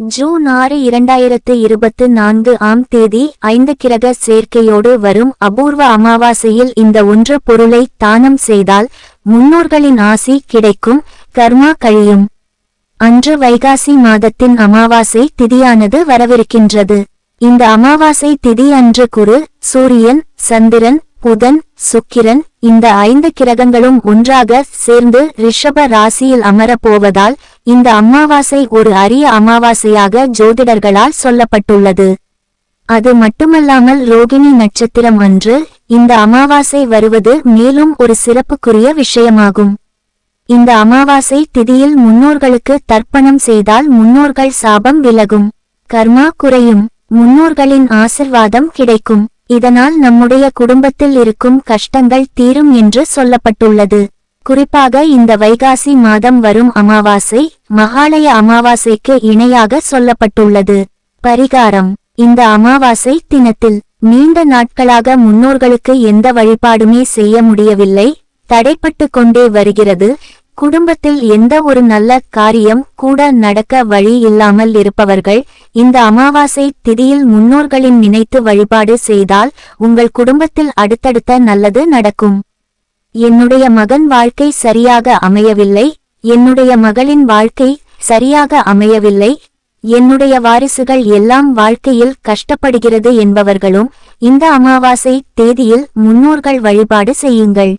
June ஆறு இரண்டாயிரத்து இருபத்து நான்கு ஆம் தேதி ஐந்து கிரக சேர்க்கையோடு வரும் அபூர்வ அமாவாசையில் இந்த ஒன்று பொருளை தானம் செய்தால் முன்னோர்களின் ஆசி கிடைக்கும் கர்மா கழியும். அன்று வைகாசி மாதத்தின் அமாவாசை திதியானது வரவிருக்கின்றது. இந்த அமாவாசை திதி அன்று குரு சூரியன் சந்திரன் புதன் சுக்கிரன் இந்த ஐந்து கிரகங்களும் ஒன்றாக சேர்ந்து ரிஷப ராசியில் அமரப்போவதால் இந்த அமாவாசை ஒரு அரிய அமாவாசையாக ஜோதிடர்களால் சொல்லப்பட்டுள்ளது. அது மட்டுமல்லாமல் ரோகிணி நட்சத்திரம் அன்று இந்த அமாவாசை வருவது மேலும் ஒரு சிறப்புக்குரிய விஷயமாகும். இந்த அமாவாசை திதியில் முன்னோர்களுக்கு தர்ப்பணம் செய்தால் முன்னோர்கள் சாபம் விலகும். கர்மா குறையும் முன்னோர்களின் ஆசிர்வாதம் கிடைக்கும். இதனால் நம்முடைய குடும்பத்தில் இருக்கும் கஷ்டங்கள் தீரும் என்று சொல்லப்பட்டுள்ளது. குறிப்பாக இந்த வைகாசி மாதம் வரும் அமாவாசை மகாலய அமாவாசைக்கு இணையாக சொல்லப்பட்டுள்ளது. பரிகாரம். இந்த அமாவாசை தினத்தில் நீண்ட நாட்களாக முன்னோர்களுக்கு எந்த வழிபாடுமே செய்ய முடியவில்லை. தடைப்பட்டு கொண்டே வருகிறது. குடும்பத்தில் எந்த ஒரு நல்ல காரியம் கூட நடக்க வழி இல்லாமல் இருப்பவர்கள் இந்த அமாவாசை திதியில் முன்னோர்களின் நினைத்து வழிபாடு செய்தால் உங்கள் குடும்பத்தில் அடுத்தடுத்த நல்லது நடக்கும். என்னுடைய மகன் வாழ்க்கை சரியாக அமையவில்லை என்னுடைய மகளின் வாழ்க்கை சரியாக அமையவில்லை என்னுடைய வாரிசுகள் எல்லாம் வாழ்க்கையில் கஷ்டப்படுகிறது என்பவர்களும் இந்த அமாவாசை தேதியில் முன்னோர்கள் வழிபாடு செய்யுங்கள்.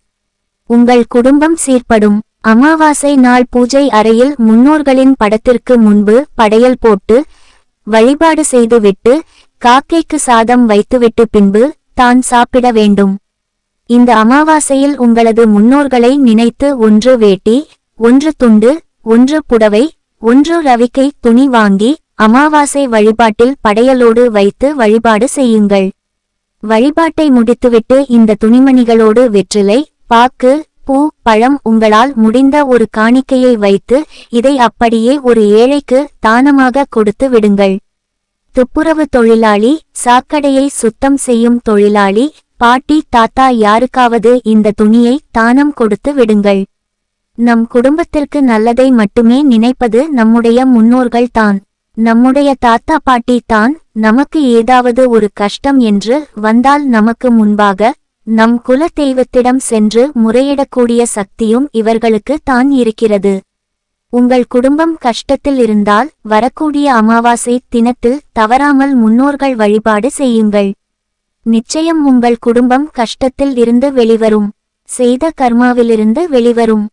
உங்கள் குடும்பம் சீர்படும். அமாவாசை நாள் பூஜை அறையில் முன்னோர்களின் படத்திற்கு முன்பு படையல் போட்டு வழிபாடு செய்துவிட்டு காக்கைக்கு சாதம் வைத்துவிட்டு பின்பு தான் சாப்பிட வேண்டும். இந்த அமாவாசையில் உங்களது முன்னோர்களை நினைத்து ஒன்று வேட்டி ஒன்று துண்டு ஒன்று புடவை ஒன்று ரவிக்கை துணி வாங்கி அமாவாசை வழிபாட்டில் படையலோடு வைத்து வழிபாடு செய்யுங்கள். வழிபாட்டை முடித்துவிட்டு இந்த துணிமணிகளோடு வெற்றிலை பாக்கு பூ பழம் உங்களால் முடிந்த ஒரு காணிக்கையை வைத்து இதை அப்படியே ஒரு ஏழைக்கு தானமாக கொடுத்து விடுங்கள். துப்புரவு தொழிலாளி சாக்கடையை சுத்தம் செய்யும் தொழிலாளி பாட்டி தாத்தா யாருக்காவது இந்த துணியை தானம் கொடுத்து விடுங்கள். நம் குடும்பத்திற்கு நல்லதை மட்டுமே நினைப்பது நம்முடைய முன்னோர்கள் தான். நம்முடைய தாத்தா பாட்டி தான் நமக்கு ஏதாவது ஒரு கஷ்டம் என்று வந்தால் நமக்கு முன்பாக நம் குல தெய்வத்திடம் சென்று முறையிடக்கூடிய சக்தியும் இவர்களுக்கு தான் இருக்கிறது. உங்கள் குடும்பம் கஷ்டத்தில் இருந்தால் வரக்கூடிய அமாவாசை தினத்தில் தவறாமல் முன்னோர்கள் வழிபாடு செய்யுங்கள். நிச்சயம் உங்கள் குடும்பம் கஷ்டத்தில் இருந்து வெளிவரும். செய்த கர்மாவிலிருந்து வெளிவரும்.